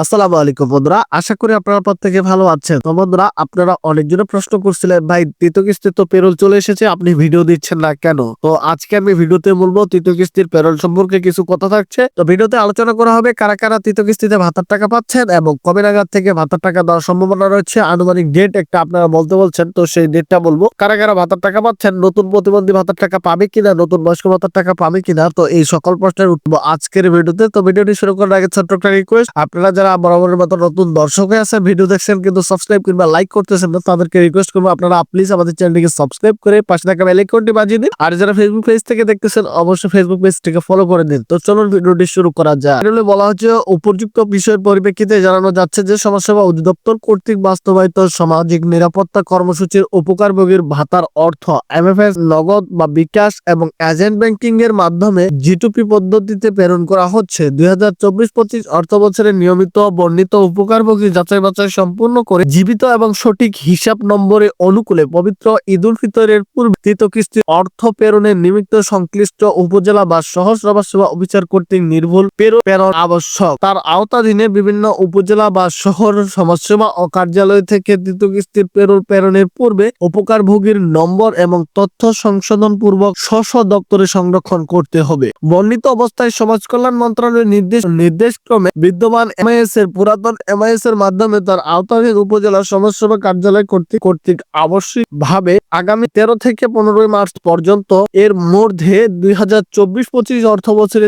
আসসালামু আলাইকুম বন্ধুরা, আশা করি আপনারা প্রত্যেকে ভালো আছেন। তো বন্ধুরা, আপনারা অনেকজনে প্রশ্ন করছিলেন, ভাই তৃতীয় কিস্তি তো পেরোল চলে এসেছে, আপনি ভিডিও দিচ্ছেন না কেন? তো আজকে আমি ভিডিওতে বলব তৃতীয় কিস্তির পেরোল সম্পর্কে কিছু কথা থাকছে। তো ভিডিওতে আলোচনা করা হবে, কারা কারা তৃতীয় কিস্তিতে ভাতার টাকা পাচ্ছেন এবং কবে নাগাদ থেকে ভাতার টাকা দেওয়ার সম্ভাবনা রয়েছে, আনুমানিক ডেট একটা আপনারা বলতে বলছেন। তো সেই ডেটটা বলব, কারা কারা ভাতার টাকা পাচ্ছেন, নতুন প্রতিবন্ধী ভাতার টাকা পাবে কিনা, নতুন বয়স্ক ভাতার টাকা পাবে কিনা, তো এই সকল প্রশ্নের উত্তর আজকের ভিডিওতে। তো ভিডিওটি শুরু করার আগে ছোট্ট একটা রিকোয়েস্ট আপনারা যারা বরাবরের মতো নতুন দর্শক হয়ে আছে ভিডিও দেখছেন কিন্তু সাবস্ক্রাইব কিংবা লাইক করতেছেন না, তাদেরকে রিকোয়েস্ট করব আপনারা প্লিজ আমাদের চ্যানেলটিকে সাবস্ক্রাইব করে পাশে থাকা বেল আইকনটি বাজিয়ে দিন। আর যারা ফেসবুক পেজ থেকে দেখতেছেন, অবশ্যই ফেসবুক পেজটিকে ফলো করে দিন। তো চলুন ভিডিওটি শুরু করা যায় ভিডিওতে বলা হচ্ছে উপযুক্ত বিষয়ের পরিপ্রেক্ষিতে জানানো যাচ্ছে যে সমাজসেবা অধিদপ্তর কর্তৃক বাস্তবায়িত সামাজিক নিরাপত্তা কর্মসূচির উপকারভোগীর ভাতার অর্থ এমএফএস নগদ বা বিকাশ এবং এজেন্ট ব্যাংকিং এর মাধ্যমে জিটুপি পদ্ধতিতে প্রেরণ করা হচ্ছে। দুই হাজার চব্বিশ পঁচিশ অর্থ বছরে নিয়মিত বর্ণিত উপকারভোগী যাচাই বাছাই সম্পূর্ণ করে জীবিত এবং সঠিক হিসাব নম্বরে অনুকূলে পবিত্র ঈদ উল ফিতরের পূর্বে তৃতীয় কিস্তির অর্থ প্রেরণের নিমিত্ত সংশ্লিষ্ট উপজেলা বা সহস্রবা সেবা অফিসার কর্তৃক নির্ভুল প্রেরণ আবশ্যক। তার আওতাধীনে বিভিন্ন উপজেলা বা শহর সমাজসেবা ও কার্যালয় থেকে তৃতীয় কিস্তির প্রেরণ প্রেরণের পূর্বে উপকারভোগীর নম্বর এবং তথ্য সংশোধন পূর্বক স্ব স্ব দপ্তরে সংরক্ষণ করতে হবে। বর্ণিত অবস্থায় সমাজ কল্যাণ মন্ত্রণালয়ের নির্দেশ, নির্দেশক্রমে বিদ্যমান এমআইএস এর পুরাতন এমআইএস এর মাধ্যমে তার আওতাধীন উপজেলা সমাজসেবা কার্যালয় কর্তৃক কর্তৃক আবশ্যিক ভাবে আগামী তেরো থেকে পনেরোই মার্চ পর্যন্ত এর মধ্যে দুই হাজার চব্বিশ পঁচিশ অর্থ বছরে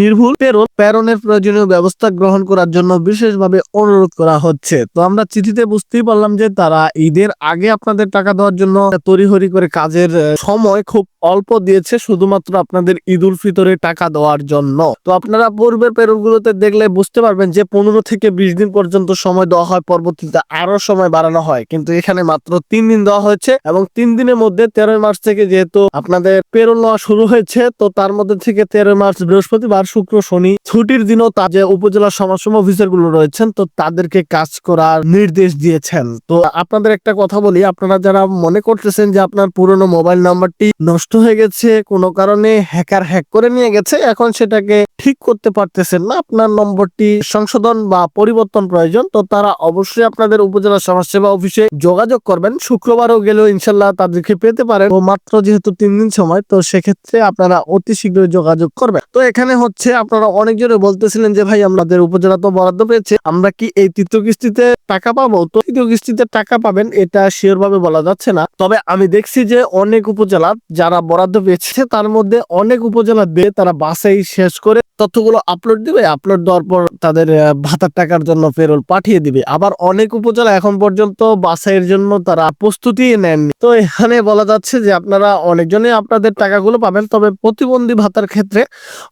নির্ভুল প্রেরণ, প্রেরণের প্রয়োজনীয় ব্যবস্থা গ্রহণ করার জন্য বিশেষভাবে অনুরোধ করা হচ্ছে। তো আমরা চিঠিতে বুঝতেই পারলাম যে তারা ঈদের আগে আপনাদের টাকা দেওয়ার জন্য তড়িহড়ি করে কাজের সময় খুব অল্প দিয়েছে, শুধুমাত্র আপনাদের ঈদ উল ফিতরে টাকা দেওয়ার জন্য। তো আপনারা পূর্বের প্রেরণগুলোতে দেখলে বুঝতে পারবেন যে পনেরো থেকে বিশ দিন পর্যন্ত সময় দেওয়া হয়, পরবর্তীতে আরও সময় বাড়ানো হয়। কিন্তু এখানে মাত্র তিন দিন দেওয়া হয়েছে এবং তিন দিনের মধ্যে তেরোই মার্চ থেকে যেহেতু আপনাদের প্রেরণ নেওয়া শুরু হয়েছে, তো তার মধ্যে থেকে তেরোই মার্চ, বৃহস্পতিবার, শুক্র, শনি ছুটির দিনও তা যে উপজেলা সমাজসেবা অফিসারগুলো রয়েছেন, তো তাদেরকে কাজ করার নির্দেশ দিয়েছেন। তো আপনাদের একটা কথা বলি, আপনারা যারা মনে করতেছেন যে আপনার পুরনো মোবাইল নাম্বারটি নষ্ট হয়ে গেছে, কোনো কারণে হ্যাকার হ্যাক করে নিয়ে গেছে, এখন সেটাকে ঠিক করতে পারতেছেন না, আপনার নম্বরটি সংশোধন বা পরিবর্তন প্রয়োজন, তো তারা অবশ্যই আপনাদের উপজেলা সমাজসেবা অফিসে যোগাযোগ করবেন। শুক্রবারও গেলেও ইনশাল্লাহ তাদেরকে পেতে পারেন। ও মাত্র যেহেতু তিন দিন সময়, তো সেক্ষেত্রে আপনারা অতি শীঘ্রই যোগাযোগ করবেন। তো এখানে হচ্ছে আপনারা অনেকজনে বলতেছিলেন যে, ভাই, আমাদের উপজেলা তো বরাদ্দ পেয়েছে, আমরা কি এই তৃতীয় কিস্তিতে টাকা পাবো? তো তৃতীয় কিস্তিতে টাকা পাবেন, এটা শিওর ভাবে বলা যাচ্ছে না। তবে আমি দেখছি যে, অনেক উপজেলা যারা বরাদ্দ পেয়েছে, তার মধ্যে অনেক উপজেলা দিয়ে তারা বাসাই শেষ করে তথ্যগুলো আপলোড দিবে। আপলোড দেওয়ার পর তাদের ভাতার টাকার জন্য পেরোল পাঠিয়ে দিবে। আবার অনেক উপজেলা এখন পর্যন্ত বাছাইয়ের জন্য তারা প্রস্তুতি নেননি। তো এখানে বলা যাচ্ছে যে আপনারা অনেকজনই আপনাদের টাকাগুলো পাবেন, তবে প্রতিবন্ধী ভাতার ক্ষেত্রে,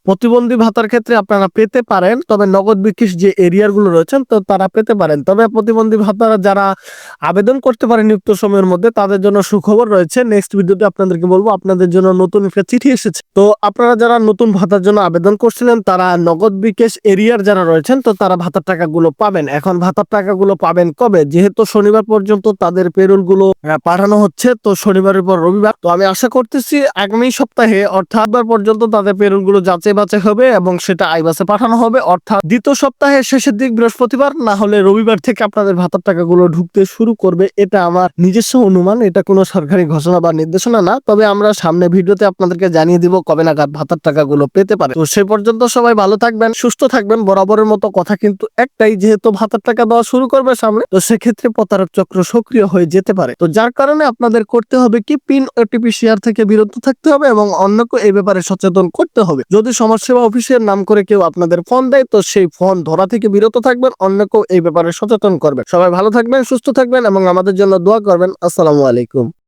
প্রতিবন্ধী ভাতার ক্ষেত্রে আপনারা পেতে পারেন, তবে নগদ বিকিস যে এরিয়ারগুলো রয়েছেন তো তারা পেতে পারেন। তবে প্রতিবন্ধী ভাতারা যারা আবেদন করতে পারেন নিযুক্ত সময়ের মধ্যে, তাদের জন্য সুখবর রয়েছে। নেক্সট ভিডিওতে আপনাদেরকে বলব, আপনাদের জন্য নতুন একটা চিঠি এসেছে। তো আপনারা যারা নতুন ভাতার জন্য আবেদন করছিলেন, তারা নগদ বিকাশ এরিয়ার যারা রয়েছেন, তো তারা ভাতার টাকাগুলো পাবেন। এখন ভাতার টাকাগুলো পাবেন কবে? যেহেতু শনিবার পর্যন্ত তাদের পেরোলগুলো পাঠানো হচ্ছে, তো শনিবারের পর রবিবার। তো আমি আশা করতেছি আগামী সপ্তাহে অর্থাৎ পর্যন্ত তাদের পেরোলগুলো যাচাই বাছাই হবে এবং সেটা আইবাসে পাঠানো হবে। অর্থাৎ দ্বিতীয় সপ্তাহের শেষের দিক বৃহস্পতিবার, না হলে রবিবার থেকে আপনাদের ভাতার টাকাগুলো ঢুকতে শুরু করবে। এটা আমার নিজস্ব অনুমান, এটা কোনো সরকারি ঘোষণা বা নির্দেশনা না। তবে আমরা সামনে ভিডিওতে আপনাদেরকে জানিয়ে দিব কবে নাগাদ ভাতার টাকাগুলো পেতে পারে। তো সে পর্যন্ত সবাই ভালো থাকবেন, সুস্থ থাকবেন, বরাবরের মতো কথা কিন্তু একটাই, যেহেতু ভাতার টাকা দেওয়া শুরু করবে সামনে, তো সেক্ষেত্রে প্রতারক চক্র সক্রিয় হয়ে যেতে পারে। তো যার কারণে আপনাদের করতে হবে কি? পিন ওটিপি শেয়ার থেকে বিরত থাকতে হবে এবং অন্যকে এই ব্যাপারে সচেতন করতে হবে। যদি সমাজসেবা অফিসের নাম করে কেউ আপনাদের ফোন দেয়, তো সেই ফোন ধরা থেকে বিরত থাকবেন, অন্যকেও এই ব্যাপারে সচেতন করবেন। সবাই ভালো থাকবেন, সুস্থ থাকবেন এবং আমাদের জন্য দোয়া করবেন। আসসালামু আলাইকুম।